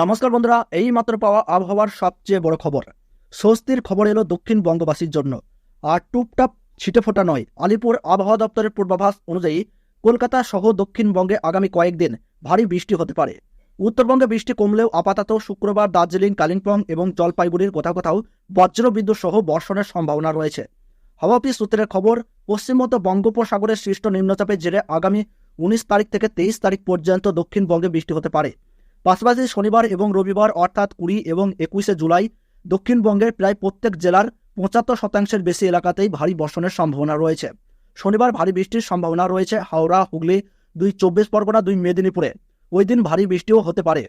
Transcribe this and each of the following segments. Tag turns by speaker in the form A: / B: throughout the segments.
A: নমস্কার বন্ধুরা এই মাত্র পাওয়া আবহাওয়ার সবচেয়ে বড় খবর স্বস্তির খবর এলো দক্ষিণ বঙ্গবাসীর জন্য আর টুপটাপ ছিটে ফোটা নয় আলিপুর আবহাওয়া দপ্তরের পূর্বাভাস অনুযায়ী কলকাতা সহ দক্ষিণবঙ্গে আগামী কয়েকদিন ভারী বৃষ্টি হতে পারে উত্তরবঙ্গে বৃষ্টি কমলেও আপাতত শুক্রবার দার্জিলিং কালিম্পং এবং জলপাইগুড়ির কোথাও কোথাও বজ্রবিদ্যুৎ সহ বর্ষণের সম্ভাবনা রয়েছে হাওয়া অফিস সূত্রের খবর পশ্চিমবঙ্গ বঙ্গোপসাগরের সৃষ্ট নিম্নচাপের জেরে আগামী উনিশ তারিখ থেকে তেইশ তারিখ পর্যন্ত দক্ষিণবঙ্গে বৃষ্টি হতে পারে পাশাপাশি শনিবার এবং রবিবার অর্থাৎ কুড়ি এবং একুশে জুলাই দক্ষিণবঙ্গের প্রায় প্রত্যেক জেলার পঁচাত্তর শতাংশের বেশি এলাকাতেই ভারী বর্ষণের সম্ভাবনা রয়েছে শনিবার ভারী বৃষ্টির সম্ভাবনা রয়েছে হাওড়া হুগলি দুই চব্বিশ পরগনা দুই মেদিনীপুরে ওই দিন ভারী বৃষ্টিও হতে পারে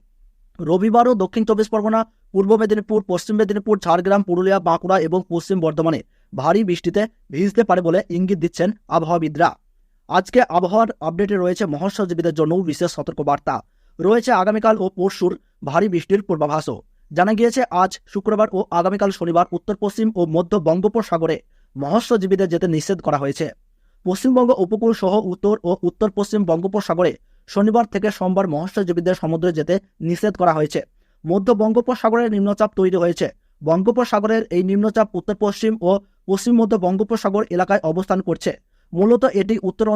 A: রবিবারও দক্ষিণ চব্বিশ পরগনা পূর্ব মেদিনীপুর পশ্চিম মেদিনীপুর ঝাড়গ্রাম পুরুলিয়া বাঁকুড়া এবং পশ্চিম বর্ধমানে ভারী বৃষ্টিতে ভিজতে পারে বলে ইঙ্গিত দিচ্ছেন আবহাওয়াবিদরা আজকে আবহাওয়ার আপডেটে রয়েছে মৎস্যজীবীদের জন্যও বিশেষ সতর্কবার্তা রয়েছে আগামীকাল ও পরশুর ভারী বৃষ্টির পূর্বাভাসও জানা গিয়েছে আজ শুক্রবার ও আগামীকাল শনিবার উত্তর পশ্চিম ও মধ্য বঙ্গোপসাগরে মহস্যজীবীদের যেতে নিষেধ করা হয়েছে পশ্চিমবঙ্গ উপকূল সহ উত্তর ও উত্তর পশ্চিম বঙ্গোপসাগরে শনিবার থেকে সোমবার মহস্যজীবীদের সমুদ্রে যেতে নিষেধ করা হয়েছে মধ্য বঙ্গোপসাগরের নিম্নচাপ তৈরি হয়েছে বঙ্গোপসাগরের এই নিম্নচাপ উত্তর পশ্চিম ও পশ্চিম মধ্য বঙ্গোপসাগর এলাকায় অবস্থান করছে মূলত এটি উত্তর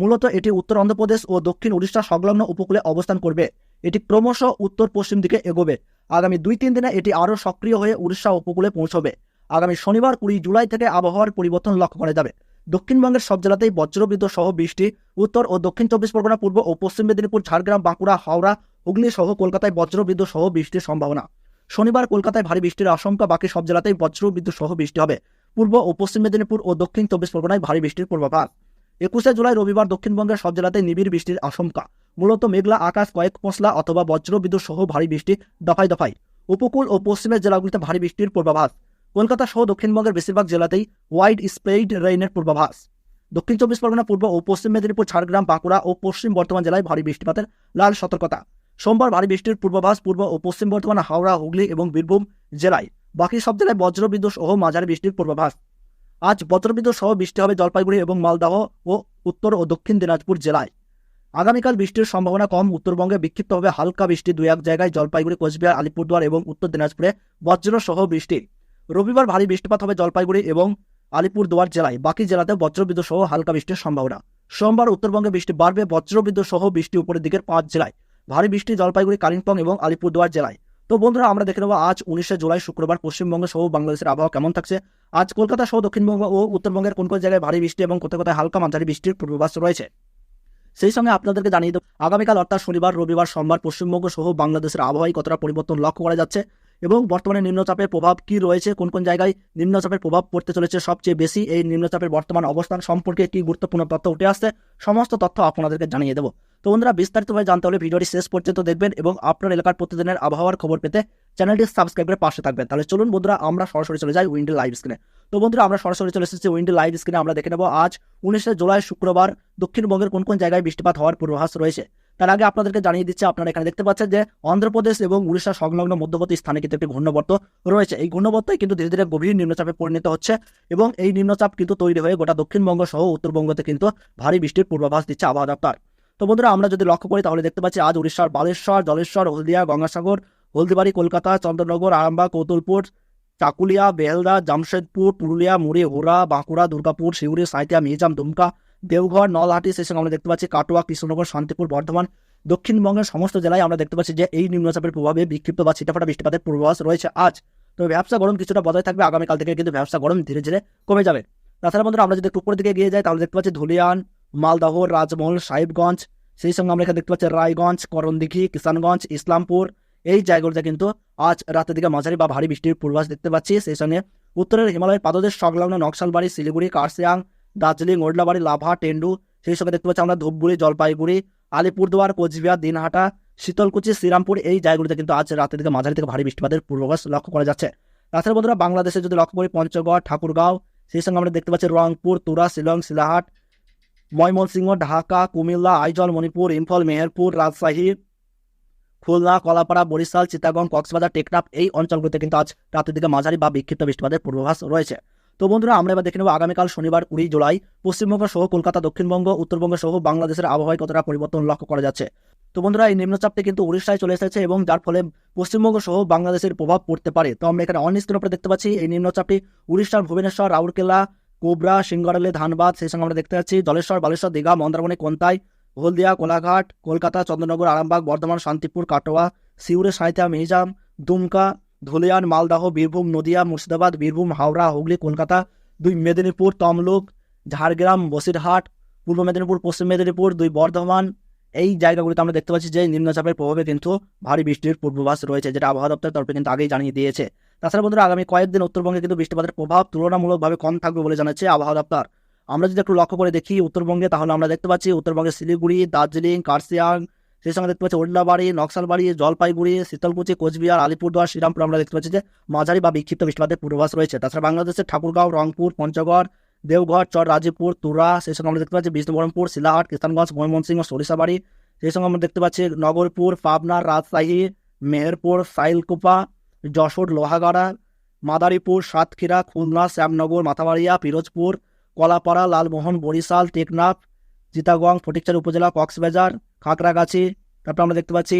A: মূলত এটি উত্তর অন্ধ্রপ্রদেশ ও দক্ষিণ উড়িষ্যা সংলগ্ন উপকূলে অবস্থান করবে এটি ক্রমশ উত্তর পশ্চিম দিকে এগোবে আগামী দুই তিন দিনে এটি আরও সক্রিয় হয়ে উড়িষ্যা উপকূলে পৌঁছবে আগামী শনিবার কুড়ি জুলাই থেকে আবহাওয়ার পরিবর্তন লক্ষ্য করা যাবে দক্ষিণবঙ্গের সব জেলাতেই বজ্রবিদ্যুৎ সহ বৃষ্টি উত্তর ও দক্ষিণ চব্বিশ পরগনা পূর্ব ও পশ্চিম মেদিনীপুর ঝাড়গ্রাম বাঁকুড়া হাওড়া হুগলি সহ কলকাতায় বজ্রবিদ্যুৎ সহ বৃষ্টির সম্ভাবনা শনিবার কলকাতায় ভারী বৃষ্টির আশঙ্কা বাকি সব জেলাতেই বজ্রবিদ্যুৎ সহ বৃষ্টি হবে পূর্ব ও পশ্চিম মেদিনীপুর ও দক্ষিণ চব্বিশ পরগনায় ভারী বৃষ্টির পূর্বাভাস একুশে জুলাই রবিবার দক্ষিণবঙ্গের সব জেলাতে নিবিড় বৃষ্টির আশঙ্কা মূলত মেঘলা আকাশ কয়েক পশলা অথবা বজ্রবিদ্যুৎ সহ ভারী বৃষ্টি দফায় দফায় উপকূল ও পশ্চিমের জেলাগুলিতে ভারী বৃষ্টির পূর্বাভাস কলকাতা সহ দক্ষিণবঙ্গের বেশিরভাগ জেলাতেই ওয়াইড স্প্রেড রেইনের পূর্বাভাস দক্ষিণ চব্বিশ পরগনা পূর্ব ও পশ্চিম মেদিনীপুর ঝাড়গ্রাম বাঁকুড়া ও পশ্চিম বর্ধমান জেলায় ভারী বৃষ্টিপাতের লাল সতর্কতা সোমবার ভারী বৃষ্টির পূর্বাভাস পূর্ব ও পশ্চিম বর্ধমান হাওড়া হুগলি এবং বীরভূম জেলায় বাকি সব জেলায় বজ্রবিদ্যুৎ সহ মাঝারি বৃষ্টির পূর্বাভাস আজ বজ্রবিদ্যুৎ সহ বৃষ্টি হবে জলপাইগুড়ি এবং মালদহ ও উত্তর ও দক্ষিণ দিনাজপুর জেলায় আগামীকাল বৃষ্টির সম্ভাবনা কম উত্তরবঙ্গে বিক্ষিপ্ত হবে হালকা বৃষ্টি দুই এক জায়গায় জলপাইগুড়ি কোচবিহার আলিপুরদুয়ার এবং উত্তর দিনাজপুরে বজ্র সহ বৃষ্টি রবিবার ভারী বৃষ্টিপাত হবে জলপাইগুড়ি এবং আলিপুরদুয়ার জেলায় বাকি জেলাতে বজ্রবিদ্যুৎ সহ হালকা বৃষ্টির সম্ভাবনা সোমবার উত্তরবঙ্গে বৃষ্টি বাড়বে বজ্রবিদ্যুৎ সহ বৃষ্টি উপরের দিকের পাঁচ জেলায় ভারী বৃষ্টি জলপাইগুড়ি কালিম্পং এবং আলিপুরদুয়ার জেলায় তো বন্ধুরা আমরা দেখে নেবো আজ উনিশে জুলাই শুক্রবার পশ্চিমবঙ্গ সহ বাংলাদেশের আবহাওয়া কেমন থাকছে আজ কলকাতা সহ দক্ষিণবঙ্গ ও উত্তরবঙ্গের কোন কোন জায়গায় ভারী বৃষ্টি এবং কোথায় কোথায় হালকা মাঝারি বৃষ্টির পূর্বাভাস রয়েছে সেই সঙ্গে আপনাদেরকে জানিয়ে দেব আগামীকাল অর্থাৎ শনিবার রবিবার সোমবার পশ্চিমবঙ্গ সহ বাংলাদেশের আবহাওয়ায় কতটা পরিবর্তন লক্ষ্য করা যাচ্ছে এবং বর্তমানে নিম্নচাপের প্রভাব কি রয়েছে কোন কোন জায়গায় নিম্নচাপের প্রভাব পড়তে চলেছে সবচেয়ে বেশি এই নিম্নচাপের বর্তমান অবস্থান সম্পর্কে কি গুরুত্বপূর্ণ তথ্য উঠে আসছে সমস্ত তথ্য আপনাদেরকে জানিয়ে দেবো তো বন্ধুরা বিস্তারিতভাবে জানতে হলে ভিডিওটি শেষ পর্যন্ত দেখবেন এবং আপনার এলাকার প্রতিদিনের আবহাওয়ার খবর পেতে চ্যানেলটি সাবস্ক্রাইব করে পাশে থাকবেন তাহলে চলুন বন্ধুরা আমরা সরাসরি চলে যাই উইন্ডো লাইভ স্ক্রিনে তো বন্ধুরা আমরা সরাসরি চলে এসেছি উইন্ডো লাইভ স্ক্রিনে আমরা দেখে নেব আজ উনিশে জুলাই শুক্রবার দক্ষিণবঙ্গের কোন কোন জায়গায় বৃষ্টিপাত হওয়ার পূর্বাভাস রয়েছে তার আগে আপনাদেরকে জানিয়ে দিচ্ছে আপনারা এখানে দেখতে পাচ্ছেন যে অন্ধ্রপ্রদেশ এবং উড়িষ্যা সংলগ্ন মধ্যবর্তী স্থানে কিন্তু একটি ঘূর্ণবর্ত রয়েছে এই ঘূর্ণবর্তায় কিন্তু ধীরে ধীরে গভীর নিম্নচাপে পরিণত হচ্ছে এবং এই নিম্নচাপ কিন্তু তৈরি হয়ে গোটা দক্ষিণবঙ্গ সহ উত্তরবঙ্গতে কিন্তু ভারী বৃষ্টির পূর্বাভাস দিচ্ছে আবহাওয়া দপ্তর তো বন্ধুরা আমরা যদি লক্ষ্য করি তাহলে দেখতে পাচ্ছি আজ উড়িষ্যার বালেশ্বর জলেশ্বর হলদিয়া গঙ্গাসাগর হলদিবাড়ি কলকাতা চন্দ্রনগর আরামবা কৌতুলপুর চাকুলিয়া বেলদা জামশেদপুর পুরুলিয়া মুড়ি হোরা বাঁকুড়া দুর্গাপুর শিউরি সাঁতিয়া মিজাম দুমকা দেওঘর নলহাটি সেই সঙ্গে আমরা দেখতে পাচ্ছি কাটোয়া কৃষ্ণনগর শান্তিপুর বর্ধমান দক্ষিণবঙ্গের সমস্ত জেলায় আমরা দেখতে পাচ্ছি যে এই নিম্নচাপের প্রভাবে বিক্ষিপ্ত বা ছিটাফাটা বৃষ্টিপাতের পূর্বাভাস রয়েছে আজ তবে ব্যবসা গরম কিছুটা বজায় থাকবে আগামীকাল থেকে কিন্তু ব্যবসা গরম ধীরে ধীরে কমে যাবে তাছাড়া বন্ধুরা আমরা যদি একটু উপরের দিকে গিয়ে যাই তাহলে দেখতে পাচ্ছি ধুলিয়ান মালদহ রাজমহল সাহেবগঞ্জ সেই সঙ্গে আমরা এখানে দেখতে পাচ্ছি রায়গঞ্জ করণদিঘি কিষানগঞ্জ ইসলামপুর এই জায়গাগুলোতে কিন্তু আজ রাতের দিকে মাঝারি বা ভারী বৃষ্টির পূর্বাভাস দেখতে পাচ্ছি সেই সঙ্গে উত্তরের হিমালয়ের পাদদেশ সংলগ্ন নকশালবাড়ি শিলিগুড়ি কার্সিয়াং দার্জিলিং ওডলাবাড়ি লাভা টেন্ডু সেই সঙ্গে দেখতে পাচ্ছি আমরা ধূপগুড়ি জলপাইগুড়ি আলিপুরদুয়ার কোচবিহার দিনহাটা শীতলকুচি শ্রীরামপুর এই জায়গাগুলিতে কিন্তু আজ রাতের দিকে মাঝারি থেকে ভারী বৃষ্টিপাতের পূর্বাভাস লক্ষ্য করা যাচ্ছে তাছাড়া বন্ধুরা বাংলাদেশে যদি লক্ষ্য করি পঞ্চগড় ঠাকুরগাঁও সেই সঙ্গে আমরা দেখতে পাচ্ছি রংপুর তুরা শিলং শিলাহাট ময়মনসিংহ ঢাকা কুমিল্লা আইজল মণিপুর ইম্ফল মেহেরপুর রাজশাহী খুলনা কলাপাড়া বরিশাল চিতাগং কক্সবাজার টেকনাফ এই অঞ্চলগুলিতে কিন্তু আজ রাতের দিকে মাঝারি বা বিক্ষিপ্ত বৃষ্টিপাতের পূর্বাভাস রয়েছে তো বন্ধুরা আমরা এবার দেখে নেব আগামীকাল শনিবার কুড়ি জুলাই পশ্চিমবঙ্গ সহ কলকাতা দক্ষিণবঙ্গ উত্তরবঙ্গ সহ বাংলাদেশের আবহাওয়ায় কতটা পরিবর্তন লক্ষ্য করা যাচ্ছে তো বন্ধুরা এই নিম্নচাপটি কিন্তু উড়িষ্যায় চলে এসেছে এবং যার ফলে পশ্চিমবঙ্গ সহ বাংলাদেশের প্রভাব পড়তে পারে তো আমরা এখানে অনিশ্চিত স্ক্রিন উপরে দেখতে পাচ্ছি এই নিম্নচাপটি উড়িষ্যার ভুবনেশ্বর রাউরকেলা কোবরা সিঙ্গারেলে ধানবাদ সেই সঙ্গে আমরা দেখতে পাচ্ছি জলেশ্বর বালেশ্বর দীঘা মন্দারমণি কোন্তাই হলদিয়া কোলাঘাট কলকাতা চন্দ্রনগর আরামবাগ বর্ধমান শান্তিপুর কাটোয়া সিউরে সাঁইতা মেহিজাম দুমকা ধুলিয়ান মালদাহ বীরভূম নদিয়া মুর্শিদাবাদ বীরভূম হাওড়া হুগলি কলকাতা দুই মেদিনীপুর তমলুক ঝাড়গ্রাম বসিরহাট পূর্ব মেদিনীপুর পশ্চিম মেদিনীপুর দুই বর্ধমান এই জায়গাগুলিতে আমরা দেখতে পাচ্ছি যে নিম্নচাপের প্রভাবে কিন্তু ভারী বৃষ্টির পূর্বাভাস রয়েছে যেটা আবহাওয়া দপ্তরের তরফে কিন্তু আগেই জানিয়ে দিয়েছে তাছাড়া বন্ধুরা আগামী কয়েকদিন উত্তরবঙ্গে কিন্তু বৃষ্টিপাতের প্রভাব তুলনামূলকভাবে কম থাকবে বলে জানাচ্ছে আবহাওয়া দপ্তর আমরা যদি একটু লক্ষ্য করে দেখি উত্তরবঙ্গে তাহলে আমরা দেখতে পাচ্ছি উত্তরবঙ্গের শিলিগুড়ি দার্জিলিং কার্সিয়াং সেই সঙ্গে দেখতে পাচ্ছি ওল্লাবাড়ি নকশালবাড়ি জলপাইগুড়ি শীতলকুচি কোচবিহার আলিপুরদুয়ার শ্রীরামপুর আমরা দেখতে পাচ্ছি যে মাঝারি বা বিক্ষিপ্ত বৃষ্টিপাতের পূর্বাভাস রয়েছে তাছাড়া বাংলাদেশের ঠাকুরগাঁও রংপুর পঞ্চগড় দেওঘর চর রাজীপুর তুরা সেই সঙ্গে আমরা দেখতে পাচ্ছি বিষ্ণুবরমপুর শিলাহাট কিষানগঞ্জ ময়মনসিংহ সরিষাবাড়ি সেই সঙ্গে আমরা দেখতে পাচ্ছি নগরপুর পাবনা রাজশাহী মেহেরপুর সাইলকুপা যশোর লোহাগাড়া মাদারীপুর সাতক্ষীরা খুলনা শ্যামনগর মাথাবাড়িয়া পিরোজপুর কলাপাড়া লালমোহন বরিশাল টেকনাফ চিতাগং ফটিকচার উপজেলা কক্সবাজার খাকরাগাছি তারপর আমরা দেখতে পাচ্ছি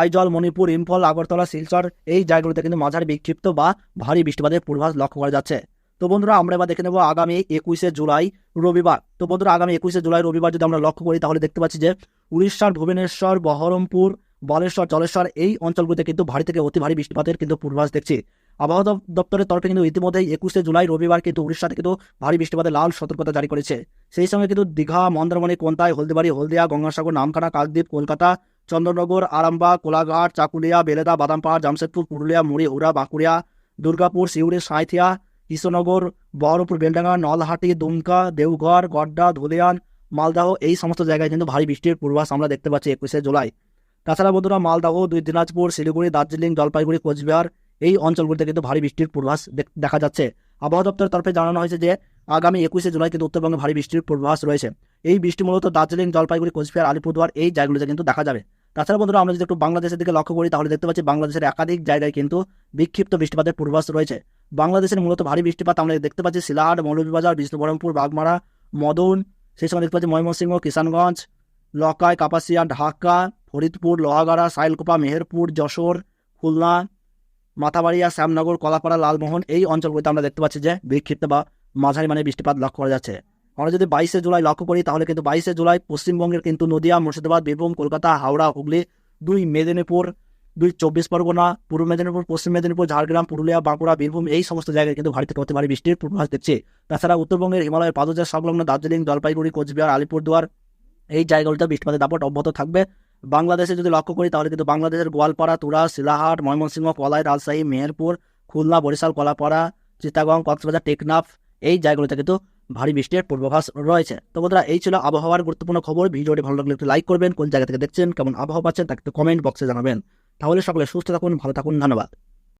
A: আইজল মণিপুর ইম্ফল আগরতলা শিলচর এই জায়গাগুলোতে কিন্তু মাঝারি বিক্ষিপ্ত বা ভারী বৃষ্টিপাতের পূর্বাভাস লক্ষ্য করা যাচ্ছে তো বন্ধুরা আমরা এবার দেখে নেব আগামী একুশে জুলাই রবিবার তো বন্ধুরা আগামী একুশে জুলাই রবিবার যদি আমরা লক্ষ্য করি তাহলে দেখতে পাচ্ছি যে উড়িষ্যার ভুবনেশ্বর বহরমপুর বালেশ্বর জলেশ্বর এই অঞ্চলগুলিতে কিন্তু ভারী থেকে অতি ভারী বৃষ্টিপাতের কিন্তু পূর্বাভাস দেখছি আবহাওয়া দপ্তরের তরফে কিন্তু ইতিমধ্যেই একুশে জুলাই রবিবার কিন্তু উড়িষ্যাতে কিন্তু ভারী বৃষ্টিপাতে লাল সতর্কতা জারি করেছে সেই সঙ্গে কিন্তু দীঘা মন্দারমণি কোন্তায় হলদিবাড়ি হলদিয়া গঙ্গাসাগর নামখানা কাকদ্বীপ কলকাতা চন্দ্রনগর আরামবা কোলাঘাট চাকুলিয়া বেলেদা বাদামপাড় জামশেদপুর পুরুলিয়া মুড়ি উড়া বাঁকুড়িয়া দুর্গাপুর সিউড়ি সাঁথিয়া কৃষ্ণনগর বহরপুর বেলডাঙ্গা নলহাটি দুমকা দেওঘর গড্ডা ধুলিয়ান মালদাহ এই সমস্ত জায়গায় কিন্তু ভারী বৃষ্টির পূর্বাস আমরা দেখতে পাচ্ছি একুশে জুলাই তাছাড়া বন্ধুরা মালদাহ দুই দিনাজপুর শিলিগুড়ি দার্জিলিং জলপাইগুড়ি কোচবিহার এই অঞ্চলগুলিতে কিন্তু ভারী বৃষ্টির পূর্বাভাস দেখা যাচ্ছে আবহাওয়া দপ্তরের তরফে জানানো হয়েছে যে আগামী একুশে জুলাই কিন্তু উত্তরবঙ্গে ভারী বৃষ্টির পূর্বাভাস রয়েছে এই বৃষ্টি মূলত দার্জিলিং জলপাইগুড়ি কোচবিহার আলিপুরদুয়ার এই জায়গাগুলিতে কিন্তু দেখা যাবে তাছাড়া বন্ধুরা আমরা যদি একটু বাংলাদেশের দিকে লক্ষ্য করি তাহলে দেখতে পাচ্ছি বাংলাদেশের একাধিক জায়গায় কিন্তু বিক্ষিপ্ত বৃষ্টিপাতের পূর্বাভাস রয়েছে বাংলাদেশের মূলত ভারী বৃষ্টিপাত আমরা দেখতে পাচ্ছি সিলাহাট মৌলভীবাজার বিষ্ণু বাগমারা মদন সেই সময় দেখতে পাচ্ছি ময়মনসিংহ কিষানগঞ্জ লকায় কাপাসিয়া ঢাকা ফরিদপুর লোহাগাড়া সাইলকোপা মেহেরপুর যশোর খুলনা মাথাবাড়িয়া শ্যামনগর কলাপাড়া লালমোহন এই অঞ্চলগুলিতে আমরা দেখতে পাচ্ছি যে বিক্ষিপ্ত বা মাঝারি মানে বৃষ্টিপাত লক্ষ্য করা যাচ্ছে আমরা যদি বাইশে জুলাই লক্ষ্য করি তাহলে কিন্তু বাইশে জুলাই পশ্চিমবঙ্গের কিন্তু নদিয়া মুর্শিদাবাদ বীরভূম কলকাতা হাওড়া হুগলি দুই মেদিনীপুর দুই চব্বিশ পরগনা পূর্ব মেদিনীপুর পশ্চিম মেদিনীপুর ঝাড়গ্রাম পুরুলিয়া বাঁকুড়া বীরভূম এই সমস্ত জায়গায় কিন্তু ভারী থেকে হতে পারে বৃষ্টির পূর্বাভাস দিচ্ছে তাছাড়া উত্তরবঙ্গের হিমালয়ের পাদচার সংলগ্ন দার্জিলিং জলপাইগুড়ি কোচবিহার আলিপুরদুয়ার এই জায়গাগুলিতে বৃষ্টিপাতের দাপট অব্যাহত থাকবে বাংলাদেশে যদি লক্ষ্য করি তাহলে কিন্তু বাংলাদেশের গোয়ালপাড়া তুরা শিলাহাট ময়মনসিংহ কলাই রাজশাহী মেহেরপুর খুলনা বরিশাল কলাপাড়া চিত্তাগং কক্সবাজার টেকনাফ এই জায়গাগুলিতে কিন্তু ভারী বৃষ্টির পূর্বাভাস রয়েছে তো বন্ধুরা এই ছিল আবহাওয়ার গুরুত্বপূর্ণ খবর ভিডিওটি ভালো লাগলে একটু লাইক করবেন কোন জায়গা থেকে দেখছেন কেমন আবহাওয়া পাচ্ছেন তাকে কমেন্ট বক্সে জানাবেন তাহলে সকলে সুস্থ থাকুন ভালো থাকুন ধন্যবাদ